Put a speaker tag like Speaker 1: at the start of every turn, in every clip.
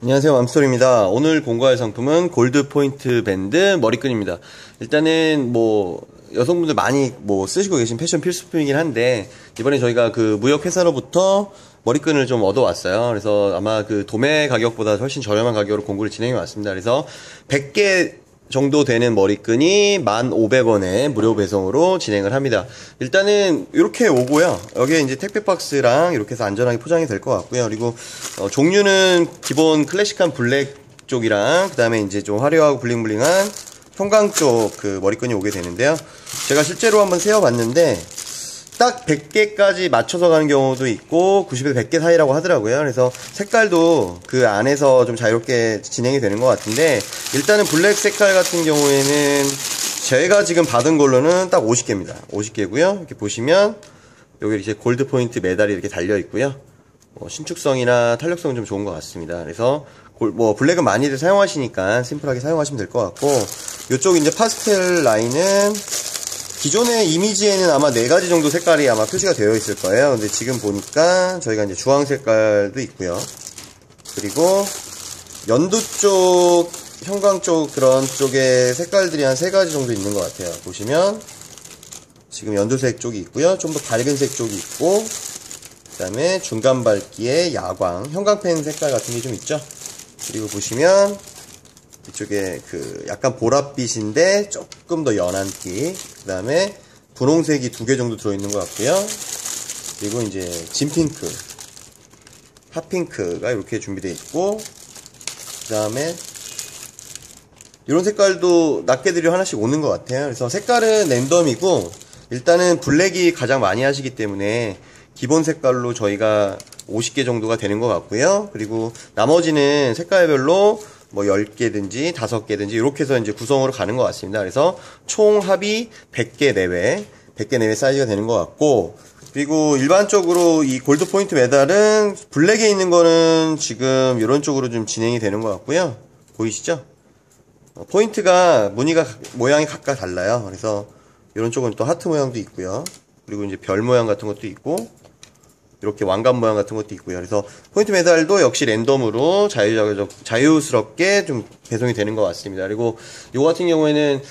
Speaker 1: 안녕하세요. 맘스토리입니다. 오늘 공부할 상품은 골드 포인트 밴드 머리끈입니다. 일단은 뭐 여성분들 많이 뭐 쓰시고 계신 패션 필수품이긴 한데 이번에 저희가 그 무역 회사로부터 머리끈을 좀 얻어왔어요. 그래서 아마 그 도매 가격보다 훨씬 저렴한 가격으로 공구를 진행해 왔습니다. 그래서 100개 정도 되는 머리끈이 1,500원에 무료 배송으로 진행을 합니다. 일단은 이렇게 오고요. 여기에 이제 택배 박스랑 이렇게 해서 안전하게 포장이 될 것 같고요. 그리고 어, 종류는 기본 클래식한 블랙 쪽이랑 그다음에 이제 좀 화려하고 블링블링한 형광 쪽 그 머리끈이 오게 되는데요. 제가 실제로 한번 세어 봤는데 딱 100개까지 맞춰서 가는 경우도 있고 90에서 100개 사이라고 하더라고요. 그래서 색깔도 그 안에서 좀 자유롭게 진행이 되는 것 같은데 일단은 블랙 색깔 같은 경우에는 제가 지금 받은 걸로는 딱 50개입니다. 50개고요. 이렇게 보시면 여기 이렇게 골드 포인트 메달이 이렇게 달려 있고요. 뭐 신축성이나 탄력성은 좀 좋은 것 같습니다. 그래서 뭐 블랙은 많이들 사용하시니까 심플하게 사용하시면 될 것 같고 이쪽 이제 파스텔 라인은 기존의 이미지에는 아마 네 가지 정도 색깔이 아마 표시가 되어 있을 거예요. 근데 지금 보니까 저희가 이제 주황 색깔도 있고요. 그리고 연두 쪽, 형광 쪽 그런 쪽에 색깔들이 한 세 가지 정도 있는 것 같아요. 보시면 지금 연두색 쪽이 있고요. 좀 더 밝은 색 쪽이 있고 그 다음에 중간 밝기에 야광, 형광펜 색깔 같은 게 좀 있죠. 그리고 보시면 이쪽에 그 약간 보랏빛인데 조금 더 연한 티. 그 다음에 분홍색이 두 개 정도 들어있는 것 같고요. 그리고 이제 진핑크, 핫핑크가 이렇게 준비되어 있고, 그 다음에 이런 색깔도 낱개들이 하나씩 오는 것 같아요. 그래서 색깔은 랜덤이고, 일단은 블랙이 가장 많이 하시기 때문에 기본 색깔로 저희가 50개 정도가 되는 것 같고요. 그리고 나머지는 색깔별로 뭐 10개든지 5개든지 이렇게 해서 이제 구성으로 가는 것 같습니다. 그래서 총 합이 100개 내외, 100개 내외 사이즈가 되는 것 같고 그리고 일반적으로 이 골드 포인트 메달은 블랙에 있는 거는 지금 이런 쪽으로 좀 진행이 되는 것 같고요. 보이시죠? 어, 포인트가 무늬가 모양이 각각 달라요. 그래서 이런 쪽은 또 하트 모양도 있고요. 그리고 이제 별 모양 같은 것도 있고 이렇게 왕관 모양 같은 것도 있고요. 그래서 포인트 메달도 역시 랜덤으로 자유, 자유스럽게 좀 배송이 되는 것 같습니다. 그리고 이거 같은 경우에는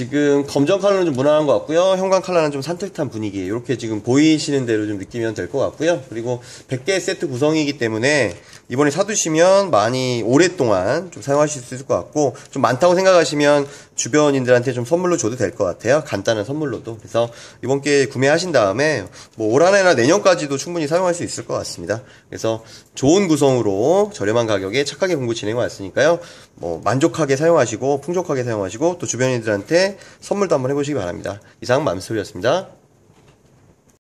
Speaker 1: 지금 검정 컬러는 좀 무난한 것 같고요. 형광 컬러는 좀 산뜻한 분위기. 이렇게 지금 보이시는 대로 좀 느끼면 될 것 같고요. 그리고 100개 세트 구성이기 때문에 이번에 사두시면 많이 오랫동안 좀 사용하실 수 있을 것 같고 좀 많다고 생각하시면 주변인들한테 좀 선물로 줘도 될 것 같아요. 간단한 선물로도. 그래서 이번 기회에 구매하신 다음에 뭐 올 한해나 내년까지도 충분히 사용할 수 있을 것 같습니다. 그래서 좋은 구성으로 저렴한 가격에 착하게 공부 진행해 왔으니까요. 뭐 만족하게 사용하시고 풍족하게 사용하시고 또 주변인들한테 선물도 한번 해보시기 바랍니다. 이상 맘스토리였습니다.